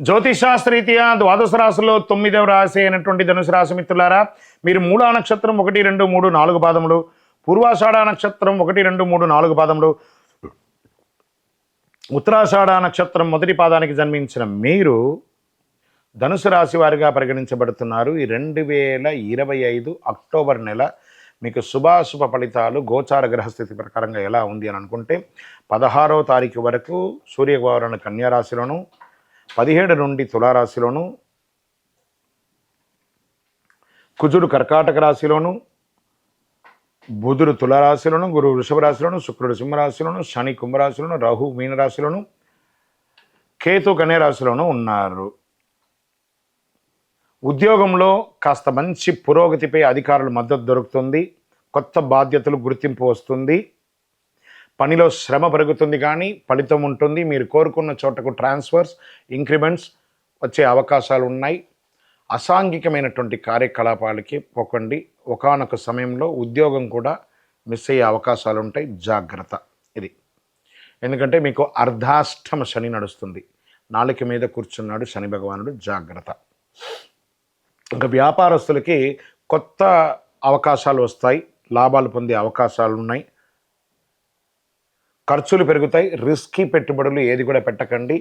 జ్యోతిషాస్త్రరీత్యా ద్వాదశ రాశిలో తొమ్మిదవ రాశి అయినటువంటి ధనుసు రాశి మిత్రులారా మీరు మూలా నక్షత్రం ఒకటి రెండు మూడు నాలుగు పాదములు పూర్వాషాఢ నక్షత్రం ఒకటి రెండు మూడు నాలుగు పాదములు ఉత్తరాషాఢ నక్షత్రం మొదటి పాదానికి జన్మించిన మీరు ధనుసు రాశి వారిగా పరిగణించబడుతున్నారు. ఈ రెండు వేల ఇరవై ఐదు అక్టోబర్ నెల మీకు శుభాశుభ ఫలితాలు గోచార గ్రహస్థితి ప్రకారంగా ఎలా ఉంది అని అనుకుంటే పదహారవ తారీఖు వరకు సూర్యగౌరవ కన్యారాశిలోను పదిహేడు నుండి తులారాశిలోను కుజుడు కర్కాటక రాశిలోను బుధుడు తులారాశిలోను గురువు వృషభ రాశిలోను శుక్రుడు సింహరాశిలోను శని కుంభరాశిలోను రాహు మీనరాశిలోను కేతు కన్య రాశిలోను ఉన్నారు. ఉద్యోగంలో కాస్త మంచి పురోగతిపై అధికారుల మద్దతు దొరుకుతుంది. కొత్త బాధ్యతలు గుర్తింపు వస్తుంది. పనిలో శ్రమ పెరుగుతుంది కానీ ఫలితం ఉంటుంది. మీరు కోరుకున్న చోటకు ట్రాన్స్ఫర్స్ ఇంక్రిమెంట్స్ వచ్చే అవకాశాలు ఉన్నాయి. అసాంఘికమైనటువంటి కార్యకలాపాలకి పోకండి. ఒకానొక సమయంలో ఉద్యోగం కూడా మిస్ అయ్యే అవకాశాలు ఉంటాయి. జాగ్రత్త ఇది. ఎందుకంటే మీకు అర్ధాష్టమ శని నడుస్తుంది. నాలుక మీద కూర్చున్నాడు శని భగవానుడు. జాగ్రత్త. ఇంకా వ్యాపారస్తులకి కొత్త అవకాశాలు వస్తాయి. లాభాలు పొందే అవకాశాలు ఉన్నాయి. ఖర్చులు పెరుగుతాయి రిస్కీ పెట్టుబడులు ఏది కూడా పెట్టకండి.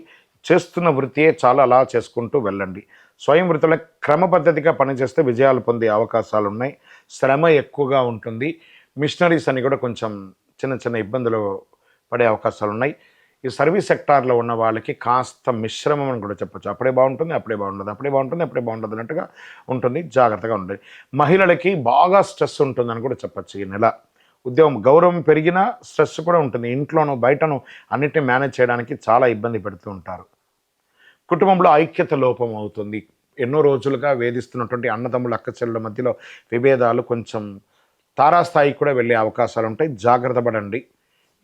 చేస్తున్న వృత్తియే చాలా అలా చేసుకుంటూ వెళ్ళండి. స్వయం వృత్తుల క్రమ పద్ధతిగా పనిచేస్తే విజయాలు పొందే అవకాశాలు ఉన్నాయి శ్రమ ఎక్కువగా ఉంటుంది. మిషనరీస్ అని కూడా కొంచెం చిన్న చిన్న ఇబ్బందులు పడే అవకాశాలు ఉన్నాయి ఈ సర్వీస్ సెక్టార్లో ఉన్న వాళ్ళకి కాస్త మిశ్రమం అని కూడా చెప్పొచ్చు. అప్పుడే బాగుంటుంది అప్పుడే బాగుంటుంది అప్పుడే బాగుంటుంది అప్పుడే బాగుంటుంది అన్నట్టుగా ఉంటుంది. జాగ్రత్తగా ఉంటుంది మహిళలకి బాగా స్ట్రెస్ ఉంటుందని కూడా చెప్పచ్చు ఈ నెల. ఉద్యోగం గౌరవం పెరిగినా స్ట్రెస్ కూడా ఉంటుంది. ఇంట్లోనూ బయటను అన్నిటిని మేనేజ్ చేయడానికి చాలా ఇబ్బంది పెడుతూ ఉంటారు. కుటుంబంలో ఐక్యత లోపం అవుతుంది. ఎన్నో రోజులుగా వేధిస్తున్నటువంటి అన్నదమ్ముల అక్క చెల్లెల మధ్యలో విభేదాలు కొంచెం తారాస్థాయికి కూడా వెళ్ళే అవకాశాలు ఉంటాయి. జాగ్రత్త పడండి.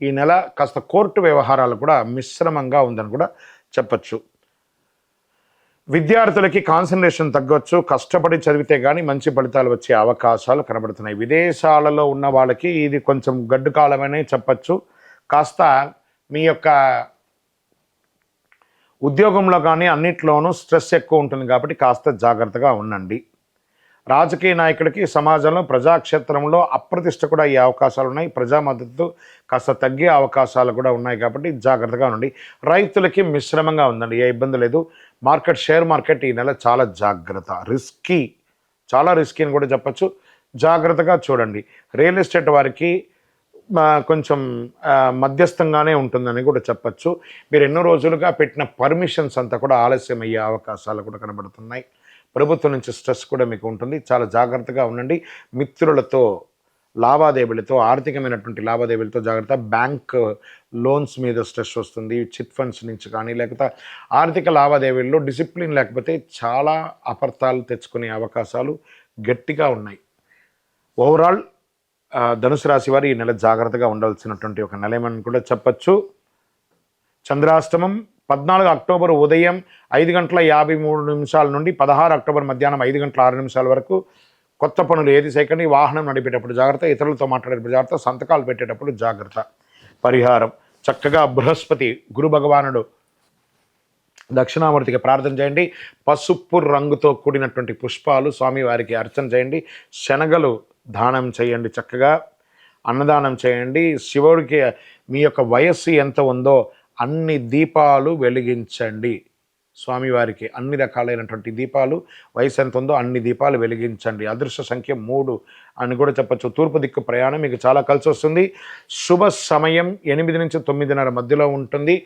ఈ నెల కాస్త కోర్టు వ్యవహారాలు కూడా మిశ్రమంగా ఉందని కూడా చెప్పచ్చు. విద్యార్థులకి కాన్సన్ట్రేషన్ తగ్గొచ్చు కష్టపడి చదివితే కానీ మంచి ఫలితాలు వచ్చే అవకాశాలు కనబడుతున్నాయి. విదేశాలలో ఉన్న వాళ్ళకి ఇది కొంచెం గడ్డు కాలమనే చెప్పచ్చు. కాస్త మీ యొక్క ఉద్యోగంలో కానీ అన్నిట్లోనూ స్ట్రెస్ ఎక్కువ ఉంటుంది కాబట్టి కాస్త జాగ్రత్తగా ఉండండి. రాజకీయ నాయకుడికి సమాజంలో ప్రజాక్షేత్రంలో అప్రతిష్ట కూడా అయ్యే అవకాశాలు ఉన్నాయి. ప్రజా మద్దతు కాస్త తగ్గే అవకాశాలు కూడా ఉన్నాయి కాబట్టి జాగ్రత్తగా ఉండండి. రైతులకి మిశ్రమంగా ఉందండి. ఏ ఇబ్బంది లేదు. మార్కెట్ షేర్ మార్కెట్ ఈ నెల చాలా జాగ్రత్త. రిస్కీ చాలా రిస్కీ అని కూడా చెప్పచ్చు. జాగ్రత్తగా చూడండి. రియల్ ఎస్టేట్ వారికి కొంచెం మధ్యస్థంగానే ఉంటుందని కూడా చెప్పచ్చు. మీరు ఎన్నో రోజులుగా పెట్టిన పర్మిషన్స్ అంతా కూడా ఆలస్యం అయ్యే అవకాశాలు కూడా కనబడుతున్నాయి. ప్రభుత్వం నుంచి స్ట్రెస్ కూడా మీకు ఉంటుంది. చాలా జాగ్రత్తగా ఉండండి. మిత్రులతో లావాదేవీలతో ఆర్థికమైనటువంటి లావాదేవీలతో జాగ్రత్త. బ్యాంక్ లోన్స్ మీద స్ట్రెస్ వస్తుంది. చిట్ ఫండ్స్ నుంచి కానీ లేకపోతే ఆర్థిక లావాదేవీల్లో డిసిప్లిన్ లేకపోతే చాలా అపర్థాలు తెచ్చుకునే అవకాశాలు గట్టిగా ఉన్నాయి. ఓవరాల్ ధనుసు రాశి వారు ఈ నెల జాగ్రత్తగా ఉండాల్సినటువంటి ఒక నెల ఏమని కూడా చెప్పచ్చు. చంద్రాష్టమం పద్నాలుగు అక్టోబర్ ఉదయం ఐదు గంటల యాభై మూడు నిమిషాల నుండి పదహారు అక్టోబర్ మధ్యాహ్నం ఐదు గంటల ఆరు నిమిషాల వరకు కొత్త పనులు ఏది చేయకండి వాహనం నడిపేటప్పుడు జాగ్రత్త ఇతరులతో మాట్లాడేటప్పుడు జాగ్రత్త సంతకాలు పెట్టేటప్పుడు జాగ్రత్త. పరిహారం. చక్కగా బృహస్పతి గురు భగవానుడు దక్షిణామూర్తికి ప్రార్థన చేయండి. పసుపు రంగుతో కూడినటువంటి పుష్పాలు స్వామివారికి అర్చన చేయండి. శనగలు దానం చేయండి చక్కగా. అన్నదానం చేయండి. శివుడికి మీ యొక్క వయస్సు ఎంత ఉందో అన్ని దీపాలు వెలిగించండి. స్వామివారికి అన్ని రకాలైనటువంటి దీపాలు వయసు ఎంత ఉందో అన్ని దీపాలు వెలిగించండి. అదృశ్య సంఖ్య మూడు అని కూడా చెప్పచ్చు. తూర్పు దిక్కు ప్రయాణం మీకు చాలా కలిసి వస్తుంది. శుభ సమయం ఎనిమిది నుంచి తొమ్మిదిన్నర మధ్యలో ఉంటుంది.